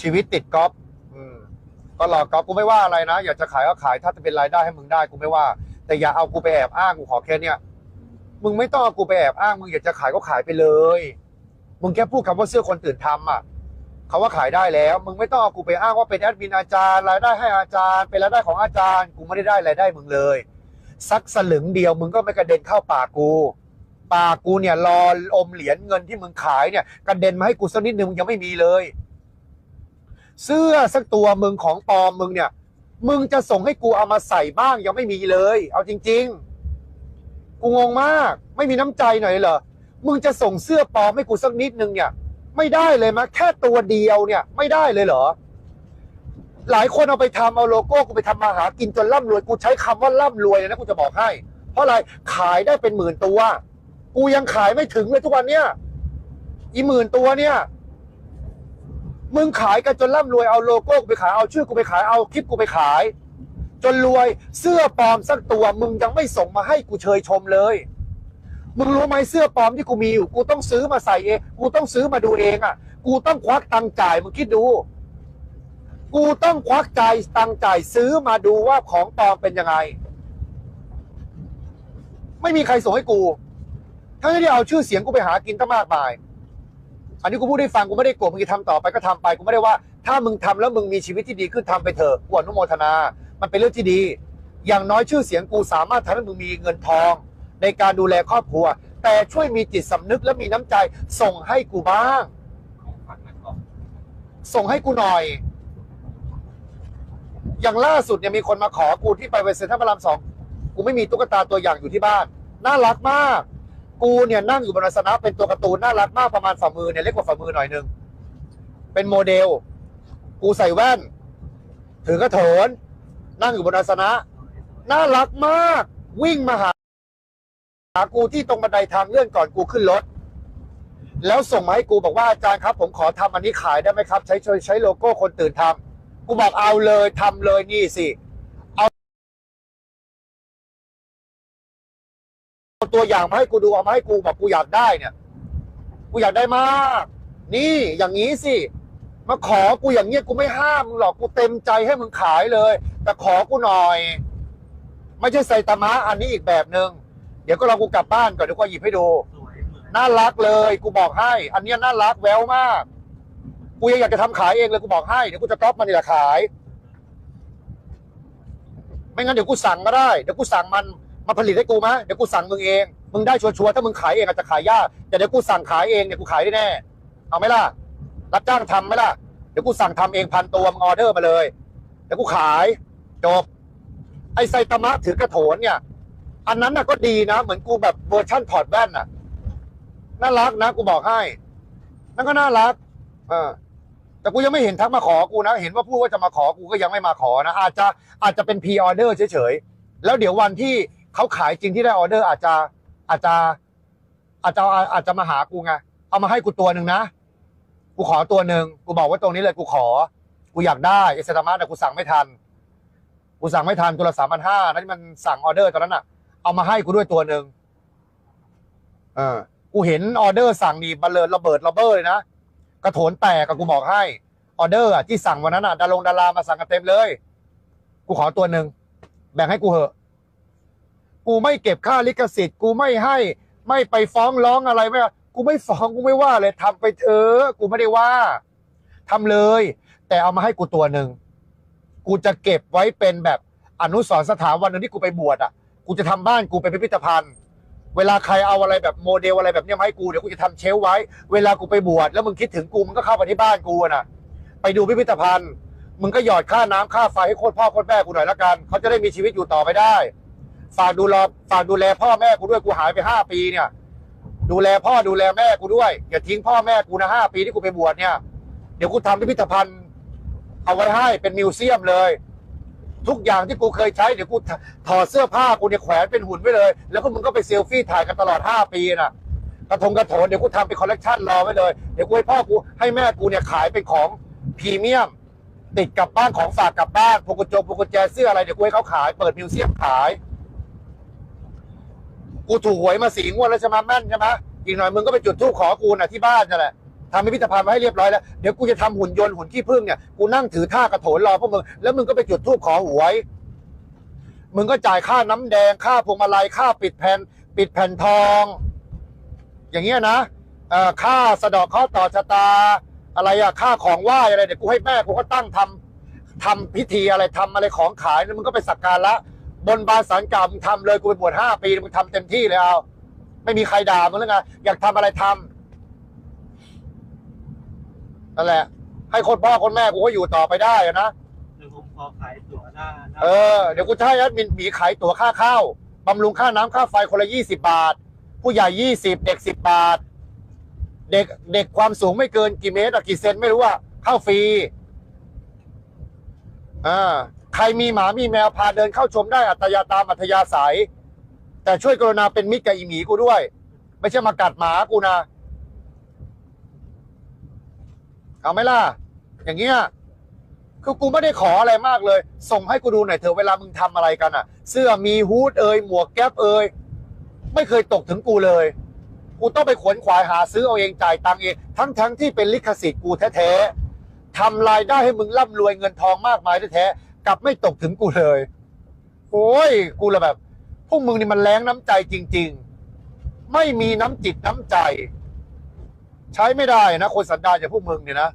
ชีวิตติดก๊อฟอืมก็รอก๊อฟกูไม่ว่าอะไรนะ อยากจะขายก็ขายถ้าจะเป็นรายได้ให้มึงได้กูไม่ว่า แต่อย่าเอากูไปแอบอ้างกูขอแค่เนี้ยมึงไม่ต้องเอากูไปแอบอ้างมึงอยากจะขายก็ขายไปเลย มึงแค่พูดคำว่าเสื้อคนตื่นทำอะเขาว่าขายได้แล้ว มึงไม่ต้องเอากูไปอ้างว่าเป็นแอดมินอาจารย์รายได้ให้อาจารย์ เป็นรายได้ของอาจารย์ กูไม่ได้ได้รายได้มึงเลยสักสลึงเดียวมึงก็ไม่กระเด็นเข้าปากกูปากกูเนี่ยรออมเหรียญเงินที่มึงขายเนี่ยกระเด็นมาให้กูสักนิดนึงมึงยังไม่มีเลย เสื้อสักตัวมึงของปลอมมึงเนี่ย มึงจะส่งให้กูเอามาใส่บ้างยังไม่มีเลย เอาจริง ๆ กูงงมาก ไม่มีน้ำใจหน่อยเหรอมึงจะส่งเสื้อปลอมให้กูสักนิดนึงเนี่ย ไม่ได้เลยมะแค่ตัวเดียวเนี่ย ไม่ได้เลยเหรอ หลายคนเอาไปทำเอาโลโก้กูไปทำมาหากินจนร่ำรวยกูใช้คำว่าร่ำรวยเลยนะกูจะบอกให้ เพราะอะไรขายได้เป็นหมื่นตัว กูยังขายไม่ถึงเลยทุกวันเนี่ยอีหมื่นตัวเนี่ย มึงขายกันจนร่ำรวยเอาโลโก้กูไปขายเอาชื่อกูไปขายเอาคลิปกูไปขาย จนรวยเสื้อปลอมสักตัวมึงยังไม่ส่งมาให้กูเชยชมเลย มึงรู้ไหมเสื้อปลอมที่กูมีอยู่กูต้องซื้อมาใส่เองกูต้องซื้อมาดูเองอะ กูต้องควักตังค์จ่ายมึงคิดดู กูต้องควักจ่ายตังค์จ่ายซื้อมาดูว่าของปลอมเป็นยังไง ไม่มีใครส่งให้กูทั้งที่เอาชื่อเสียงกูไปหากินตั้งมากมาย อันนี้กูพูดให้ฟังกูไม่ได้โกรธมึงจะทำต่อไปก็ทำไปกูไม่ได้ว่า ถ้ามึงทำแล้วมึงมีชีวิตที่ดีขึ้นทำไปเถอะกูอนุโมทนา มันเป็นเรื่องที่ดี อย่างน้อยชื่อเสียงกูสามารถทำให้มึงมีเงินทอง ในการดูแลครอบครัว แต่ช่วยมีจิตสำนึกและมีน้ำใจส่งให้กูบ้าง ส่งให้กูหน่อย อย่างล่าสุดเนี่ยมีคนมาขอกูที่ไปเวสเซนทรัลพระรามสอง กูไม่มีตุ๊กตาตัวอย่างอยู่ที่บ้าน น่ารักมาก กูเนี่ยนั่งอยู่บนอาสนะเป็นตัวการ์ตูนน่ารักมากประมาณฝ่ามือเนี่ยเล็กกว่าฝ่ามือหน่อยนึง เป็นโมเดล กูใส่แว่น ถือกระโถนนั่งอยู่บนอาสนะ น่ารักมาก วิ่งมาหาหากูที่ตรงบันไดทางเลื่อนก่อนกูขึ้นรถ แล้วส่งมาให้กูบอกว่าอาจารย์ครับ ผมขอทำอันนี้ขายได้ไหมครับ ใช้ใช้ใช้โลโก้คนตื่นทำกูบอกเอาเลยทำเลยนี่สิ ตัวอย่างมาให้กูดูเอามาให้กูบอกกูอยากได้เนี่ย กูอยากได้มาก นี่อย่างนี้สิมาขอกูอย่างเงี้ยกูไม่ห้ามมึงหรอกกูเต็มใจให้มึงขายเลย แต่ขอกูหน่อย ไม่ใช่ไซตามะอันนี้อีกแบบหนึ่งเดี๋ยวก็ลอกูกลับบ้านก่อนเดี๋ยวก็หยิบให้ดูน่ารักเลย กูบอกให้ อันเนี้ยน่ารักแววมาก กูยังอยากจะทำขายเองเลยกูบอกให้เดี๋ยวกูจะก๊อปมันนี่แหละขาย ไม่งั้นเดี๋ยวกูสั่งก็ได้เดี๋ยวกูสั่งมัน มาผลิตให้กูมะเดี๋ยวกูสั่งมึงเอง มึงได้ชัวร์ๆถ้ามึงขายเองอาจจะขายยากแต่เดี๋ยวกูสั่งขายเองเนี่ยกูขายได้แน่เอาไหมล่ะรับจ้างทำไหมล่ะเดี๋ยวกูสั่งทำเองพันตัวมึงออเดอร์มาเลยเดี๋ยวกูขายจบไอไซตามะถือกระโถนเนี่ย อันนั้นน่ะก็ดีนะเหมือนกูแบบเวอร์ชั่นถอดแว่นน่ะน่ารักนะกูบอกให้นั่นก็น่ารัก เออแต่กูยังไม่เห็นทักมาขอกูนะ เห็นว่าพูดว่าจะมาขอกูก็ยังไม่มาขอนะอาจจะอาจจะเป็นพ r ออเดอร์เฉยๆแล้วเดี๋ยววันที่ เขาขายจริงที่ได้ออเดอร์อาจจะอาจจะอาจจะอาจจะมาหากูไงเอามาให้กูตัวหนึ่งนะ กูขอตัวหนึ่งกูบอกว่าตรงนี้เลยกูขอ กูอยากได้ไอเซตามะแต่กูสั่งไม่ทัน กูสั่งไม่ทันตัวละสามพันห้านั่นมันสั่งออเดอร์ตอนนั้นอะ เอามาให้กูด้วยตัวหนึ่งเออ กูเห็นออเดอร์สั่งนี่บัลเลอระเบิดระเบ้อเลยนะกระโถนแตกกับกูบอกให้ออเดอร์อะที่สั่งวันนั้นอะดารงดารามาสั่งกันเต็มเลย กูขอตัวหนึ่งแบ่งให้กูเหอะ กูไม่เก็บค่าลิขสิทธิ์กูไม่ให้ไม่ไปฟ้องร้องอะไรไม่กูไม่ฟ้องกูไม่ว่าเลยทำไปเถอะกูไม่ได้ว่าทำเลย แต่เอามาให้กูตัวหนึ่งกูจะเก็บไว้เป็นแบบอนุสรสถานวันนึงที่กูไปบวชอะ กูจะทำบ้านกูเป็นพิพิธภัณฑ์ เวลาใครเอาอะไรแบบโมเดลอะไรแบบเนี้ยมาให้กูเดี๋ยวกูจะทำเชลไว้ เวลากูไปบวชแล้วมึงคิดถึงกูมึงก็เข้าไปที่บ้านกูน่ะ ไปดูพิพิธภัณฑ์ มึงก็หยอดค่าน้ำค่าไฟให้โคตรพ่อโคตรแม่กูหน่อยละกันเขาจะได้มีชีวิตอยู่ต่อไปได้ ฝากดูแลฝากดูแลพ่อแม่กูด้วยกูหายไปห้าปีเนี่ย ดูแลพ่อดูแลแม่กูด้วย อย่าทิ้งพ่อแม่กูนะห้าปีที่กูไปบวชเนี่ย เดี๋ยวกูทำพิพิธภัณฑ์ เอาไว้ให้เป็นมิวเซียมเลย ทุกอย่างที่กูเคยใช้เดี๋ยวกูถถอดเสื้อผ้ากูเนี่ยแขวนเป็นหุ่นไว้เลย แล้วก็มึงก็ไปเซลฟี่ถ่ายกันตลอด5ปีน่ะกระทงกระโถนเดี๋ยวกูทำเป็นคอลเลกชันรอไว้เลยเดี๋ยวกูให้พ่อกูให้แม่กูเนี่ยขายเป็นของพรีเมียม ติดกลับบ้านของฝากกลับบ้านพวงกุญแจพวงกุญแจเสื้ออะไรเดี๋ยวกูให้เขาขายเปิดมิวเซียมขาย กูถูกหวยมาสีงวดแล้วใช่ไหมแม่นใช่ไหมอีกหน่อยมึงก็ไปจุดธูปขอกูน่ะที่บ้านนั่นแหละทำพิพิธภัณฑ์ไว้ให้เรียบร้อยแล้วเดี๋ยวกูจะทำหุ่นยนต์หุ่นขี้ผึ้งเนี่ยกูนั่งถือท่ากระโถนรอพวกมึงแล้วมึงก็ไปจุดธูปขอหวย มึงก็จ่ายค่าน้ำแดงค่าพวงมาลัยค่าปิดแผ่นปิดแผ่นทอง อย่างเงี้ยนะเอ่อค่าสะดอกข้อต่อชะตา อะไรอะค่าของไหว้อะไรเดี๋ยวกูให้แม่กูก็ตั้งทำทำพิธีอะไรทำอะไรของขายมึงก็ไปสักการะ บนบานสารกล่าวมึงทำเลยกูไปบวชห้าปีมึงทำเต็มที่เลยเอาไม่มีใครด่ามึงแล้วไงอยากทำอะไรทำนั่นแหละ ให้คนพ่อคนแม่กูก็อยู่ต่อไปได้อะนะหรือผมขอขายตั๋วหน้าหน้าเออเดี๋ยวกูจะให้แอดมินหมีขายตั๋วค่าข้าวบำรุงค่าน้ำค่าไฟคนละยี่สิบาท ผู้ใหญ่ยี่สิบเด็กสิบบาท เด็กเด็กความสูงไม่เกินกี่เมตรอะกี่เซนไม่รู้อะเข้าฟรีอ่า ใครมีหมามีแมวพาเดินเข้าชมได้อัตยาตามอัธยาศัย แต่ช่วยกรุณาเป็นมิตรกับอีหมีกูด้วย ไม่ใช่มากัดหมากูนะ เอาไหมล่ะ อย่างเงี้ยคือกูไม่ได้ขออะไรมากเลย ส่งให้กูดูหน่อยเถอะเวลามึงทำอะไรกันอะเสื้อมีฮูดเอยหมวกแก๊ปเอยไม่เคยตกถึงกูเลย กูต้องไปขวนขวายหาซื้อเอาเองจ่ายตังเอง ทั้งทั้งที่เป็นลิขสิทธิ์กูแท้ๆทำรายได้ให้มึงร่ำรวยเงินทองมากมายแท้ๆ กลับไม่ตกถึงกูเลย โอ้ย กูละแบบ พวกมึงนี่มันแรงน้ำใจจริง ๆ ไม่มีน้ำจิตน้ำใจ ใช้ไม่ได้นะ คนสันดานอย่างพวกมึงเนี่ยนะ